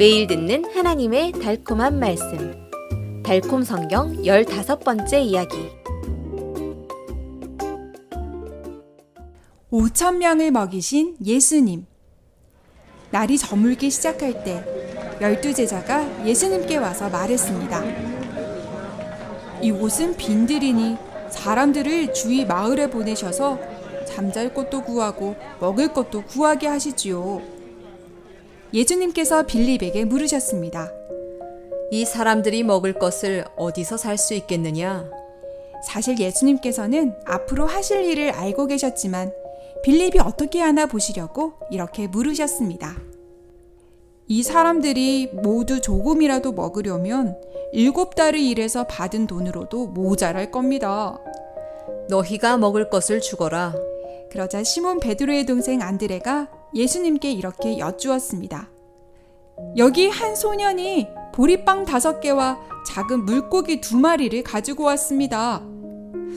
매일 듣는 하나님의 달콤한 말씀. 달콤 성경 15번째 이야기. 5천 명을 먹이신 예수님. 날이 저물기 시작할 때 열두 제자가 예수님께 와서 말했습니다. 이곳은 빈들이니 사람들을 주위 마을에 보내셔서 잠잘 곳도 구하고 먹을 것도 구하게 하시지요. 예수님께서 빌립에게 물으셨습니다. 이 사람들이 먹을 것을 어디서 살 수 있겠느냐? 사실 예수님께서는 앞으로 하실 일을 알고 계셨지만 빌립이 어떻게 하나 보시려고 이렇게 물으셨습니다. 이 사람들이 모두 조금이라도 먹으려면 일곱 달을 일해서 받은 돈으로도 모자랄 겁니다. 너희가 먹을 것을 주거라. 그러자 시몬 베드로의 동생 안드레가 예수님께 이렇게 여쭈었습니다. 여기 한 소년이 보리빵 다섯 개와 작은 물고기 두 마리를 가지고 왔습니다.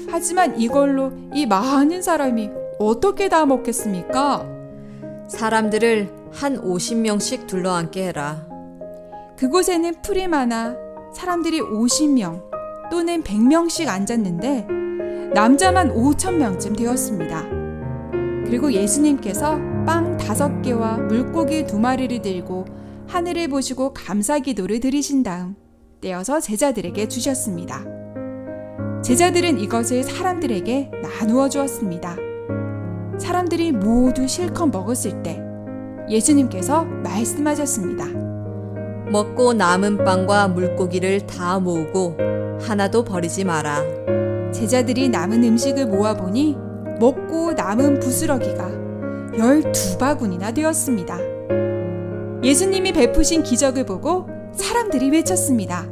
하지만 이걸로 이 많은 사람이 어떻게 다 먹겠습니까? 사람들을 한 50명씩 둘러앉게 해라. 그곳에는 풀이 많아 사람들이 50명 또는 100명씩 앉았는데 남자만 5천 명쯤 되었습니다. 그리고 예수님께서 빵 다섯 개와 물고기 두 마리를 들고 하늘을 보시고 감사 기도를 드리신 다음 떼어서 제자들에게 주셨습니다. 제자들은 이것을 사람들에게 나누어 주었습니다. 사람들이 모두 실컷 먹었을 때 예수님께서 말씀하셨습니다. 먹고 남은 빵과 물고기를 다 모으고 하나도 버리지 마라. 제자들이 남은 음식을 모아보니 먹고 남은 부스러기가 12바구니나 되었습니다. 예수님이 베푸신 기적을 보고 사람들이 외쳤습니다.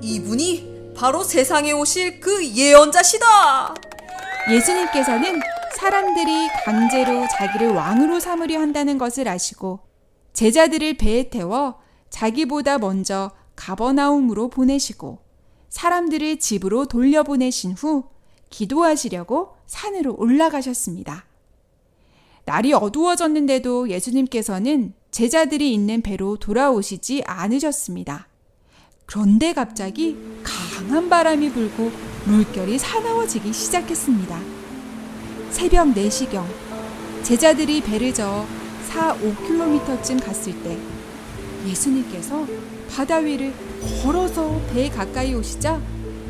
이분이 바로 세상에 오실 그 예언자시다. 예수님께서는 사람들이 강제로 자기를 왕으로 삼으려 한다는 것을 아시고 제자들을 배에 태워 자기보다 먼저 가버나움으로 보내시고 사람들을 집으로 돌려보내신 후 기도하시려고 산으로 올라가셨습니다. 날이 어두워졌는데도 예수님께서는 제자들이 있는 배로 돌아오시지 않으셨습니다. 그런데 갑자기 강한 바람이 불고 물결이 사나워지기 시작했습니다. 새벽 4시경 제자들이 배를 저어 4, 5km쯤 갔을 때 예수님께서 바다 위를 걸어서 배에 가까이 오시자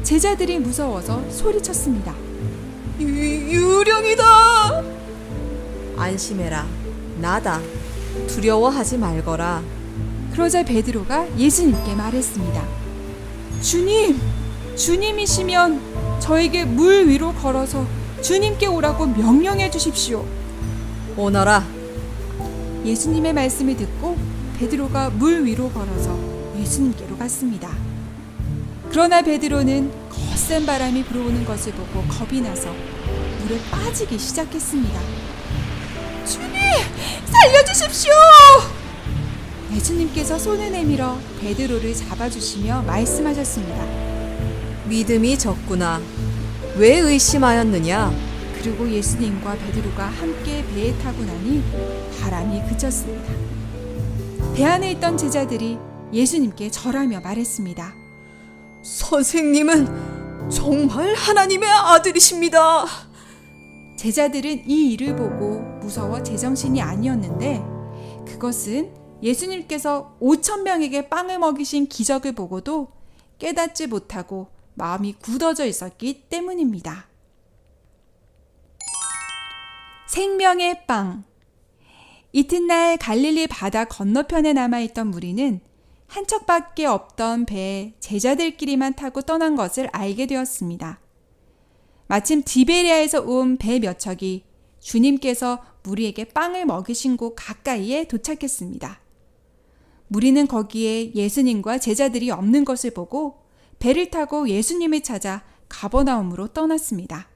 제자들이 무서워서 소리쳤습니다. 유, 유령이다. 안심해라. 나다. 두려워하지 말거라. 그러자 베드로가 예수님께 말했습니다. 주님, 주님이시면 저에게 물 위로 걸어서 주님께 오라고 명령해 주십시오. 오너라. 예수님의 말씀을 듣고 베드로가 물 위로 걸어서 예수님께로 갔습니다. 그러나 베드로는 거센 바람이 불어오는 것을 보고 겁이 나서 물에 빠지기 시작했습니다. 주님, 살려주십시오! 예수님께서 손을 내밀어 베드로를 잡아주시며 말씀하셨습니다. 믿음이 적구나. 왜 의심하였느냐? 그리고 예수님과 베드로가 함께 배에 타고 나니 바람이 그쳤습니다. 배 안에 있던 제자들이 예수님께 절하며 말했습니다. 선생님은 정말 하나님의 아들이십니다. 제자들은 이 일을 보고 무서워 제정신이 아니었는데 그것은 예수님께서 5천 명에게 빵을 먹이신 기적을 보고도 깨닫지 못하고 마음이 굳어져 있었기 때문입니다. 생명의 빵 이튿날 갈릴리 바다 건너편에 남아있던 무리는 한 척밖에 없던 배에 제자들끼리만 타고 떠난 것을 알게 되었습니다. 마침 디베리아에서 온 배 몇 척이 주님께서 무리에게 빵을 먹이신 곳 가까이에 도착했습니다. 무리는 거기에 예수님과 제자들이 없는 것을 보고 배를 타고 예수님을 찾아 가버나움으로 떠났습니다.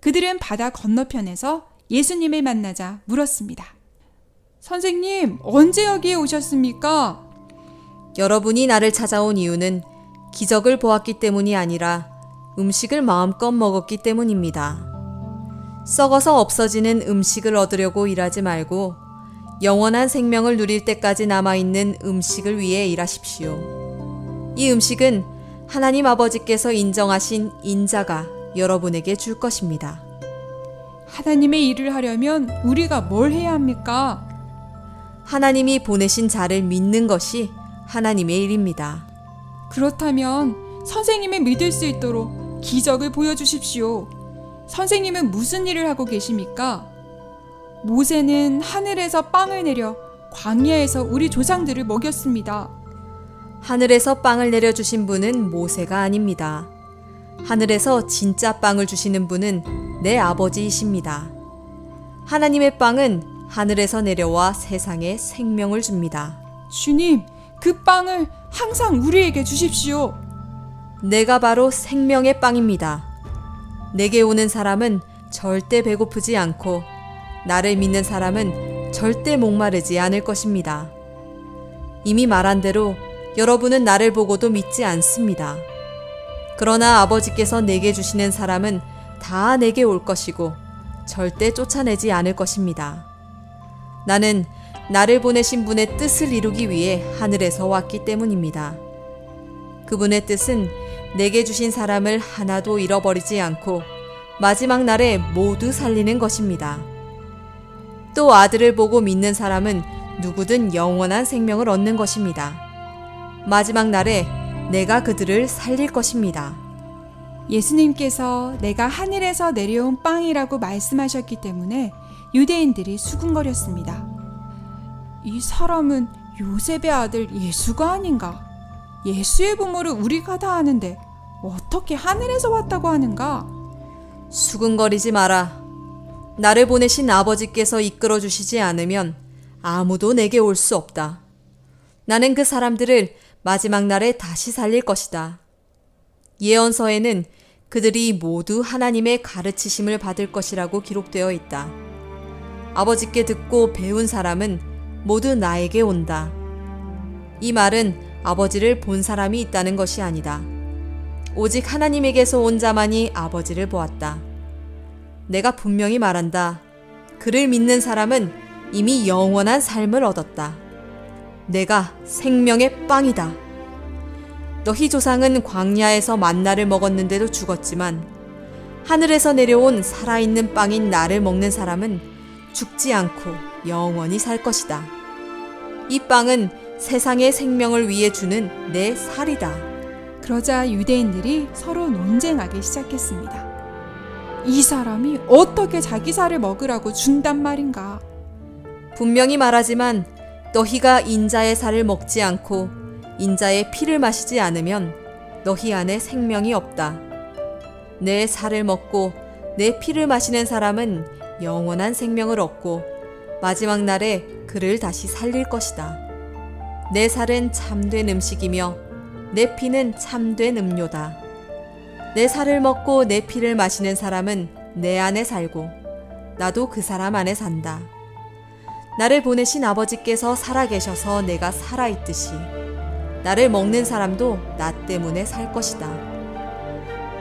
그들은 바다 건너편에서 예수님을 만나자 물었습니다. 선생님, 언제 여기에 오셨습니까? 여러분이 나를 찾아온 이유는 기적을 보았기 때문이 아니라 음식을 마음껏 먹었기 때문입니다. 썩어서 없어지는 음식을 얻으려고 일하지 말고 영원한 생명을 누릴 때까지 남아있는 음식을 위해 일하십시오. 이 음식은 하나님 아버지께서 인정하신 인자가 여러분에게 줄 것입니다. 하나님의 일을 하려면 우리가 뭘 해야 합니까? 하나님이 보내신 자를 믿는 것이 하나님의 일입니다. 그렇다면 선생님을 믿을 수 있도록 기적을 보여주십시오. 선생님은 무슨 일을 하고 계십니까? 모세는 하늘에서 빵을 내려 광야에서 우리 조상들을 먹였습니다. 하늘에서 빵을 내려주신 분은 모세가 아닙니다. 하늘에서 진짜 빵을 주시는 분은 내 아버지이십니다. 하나님의 빵은 하늘에서 내려와 세상에 생명을 줍니다. 주님, 그 빵을 항상 우리에게 주십시오. 내가 바로 생명의 빵입니다. 내게 오는 사람은 절대 배고프지 않고 나를 믿는 사람은 절대 목마르지 않을 것입니다. 이미 말한 대로 여러분은 나를 보고도 믿지 않습니다. 그러나 아버지께서 내게 주시는 사람은 다 내게 올 것이고 절대 쫓아내지 않을 것입니다. 나는 나를 보내신 분의 뜻을 이루기 위해 하늘에서 왔기 때문입니다. 그분의 뜻은 내게 주신 사람을 하나도 잃어버리지 않고 마지막 날에 모두 살리는 것입니다. 또 아들을 보고 믿는 사람은 누구든 영원한 생명을 얻는 것입니다. 마지막 날에 내가 그들을 살릴 것입니다. 예수님께서 내가 하늘에서 내려온 빵이라고 말씀하셨기 때문에 유대인들이 수군거렸습니다. 이 사람은 요셉의 아들 예수가 아닌가? 예수의 부모를 우리가 다 아는데 어떻게 하늘에서 왔다고 하는가? 수근거리지 마라. 나를 보내신 아버지께서 이끌어 주시지 않으면 아무도 내게 올 수 없다. 나는 그 사람들을 마지막 날에 다시 살릴 것이다. 예언서에는 그들이 모두 하나님의 가르치심을 받을 것이라고 기록되어 있다. 아버지께 듣고 배운 사람은 모두 나에게 온다. 이 말은 아버지를 본 사람이 있다는 것이 아니다. 오직 하나님에게서 온 자만이 아버지를 보았다. 내가 분명히 말한다. 그를 믿는 사람은 이미 영원한 삶을 얻었다. 내가 생명의 빵이다. 너희 조상은 광야에서 만나를 먹었는데도 죽었지만 하늘에서 내려온 살아있는 빵인 나를 먹는 사람은 죽지 않고 영원히 살 것이다. 이 빵은 세상의 생명을 위해 주는 내 살이다. 그러자 유대인들이 서로 논쟁하기 시작했습니다. 이 사람이 어떻게 자기 살을 먹으라고 준단 말인가? 분명히 말하지만 너희가 인자의 살을 먹지 않고 인자의 피를 마시지 않으면 너희 안에 생명이 없다. 내 살을 먹고 내 피를 마시는 사람은 영원한 생명을 얻고 마지막 날에 그를 다시 살릴 것이다. 내 살은 참된 음식이며 내 피는 참된 음료다. 내 살을 먹고 내 피를 마시는 사람은 내 안에 살고 나도 그 사람 안에 산다. 나를 보내신 아버지께서 살아계셔서 내가 살아있듯이 나를 먹는 사람도 나 때문에 살 것이다.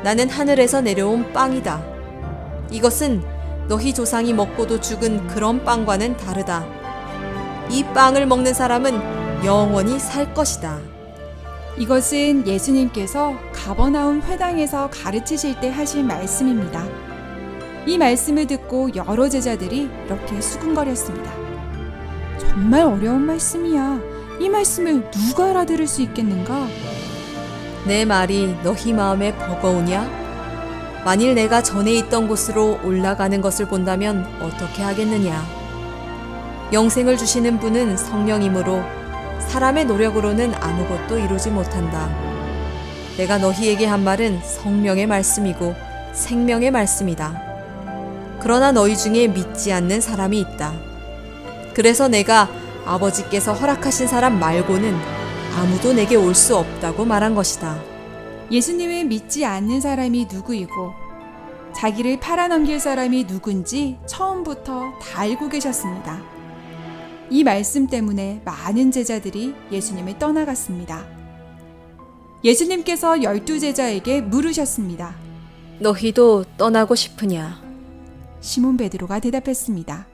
나는 하늘에서 내려온 빵이다. 이것은 너희 조상이 먹고도 죽은 그런 빵과는 다르다. 이 빵을 먹는 사람은 영원히 살 것이다. 이것은 예수님께서 가버나움 회당에서 가르치실 때 하신 말씀입니다. 이 말씀을 듣고 여러 제자들이 이렇게 수군거렸습니다. 정말 어려운 말씀이야. 이 말씀을 누가 알아들을 수 있겠는가? 내 말이 너희 마음에 버거우냐? 만일 내가 전에 있던 곳으로 올라가는 것을 본다면 어떻게 하겠느냐? 영생을 주시는 분은 성령이므로 사람의 노력으로는 아무것도 이루지 못한다. 내가 너희에게 한 말은 성령의 말씀이고 생명의 말씀이다. 그러나 너희 중에 믿지 않는 사람이 있다. 그래서 내가 아버지께서 허락하신 사람 말고는 아무도 내게 올 수 없다고 말한 것이다. 예수님을 믿지 않는 사람이 누구이고 자기를 팔아넘길 사람이 누군지 처음부터 다 알고 계셨습니다. 이 말씀 때문에 많은 제자들이 예수님을 떠나갔습니다. 예수님께서 열두 제자에게 물으셨습니다. 너희도 떠나고 싶으냐? 시몬 베드로가 대답했습니다.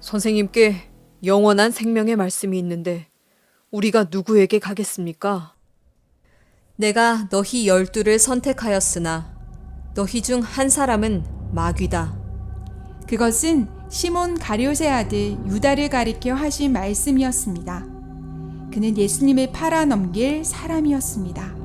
선생님께 영원한 생명의 말씀이 있는데 우리가 누구에게 가겠습니까? 내가 너희 열두를 선택하였으나 너희 중 한 사람은 마귀다. 그것은 시몬 가룟의 아들 유다를 가리켜 하신 말씀이었습니다. 그는 예수님을 팔아넘길 사람이었습니다.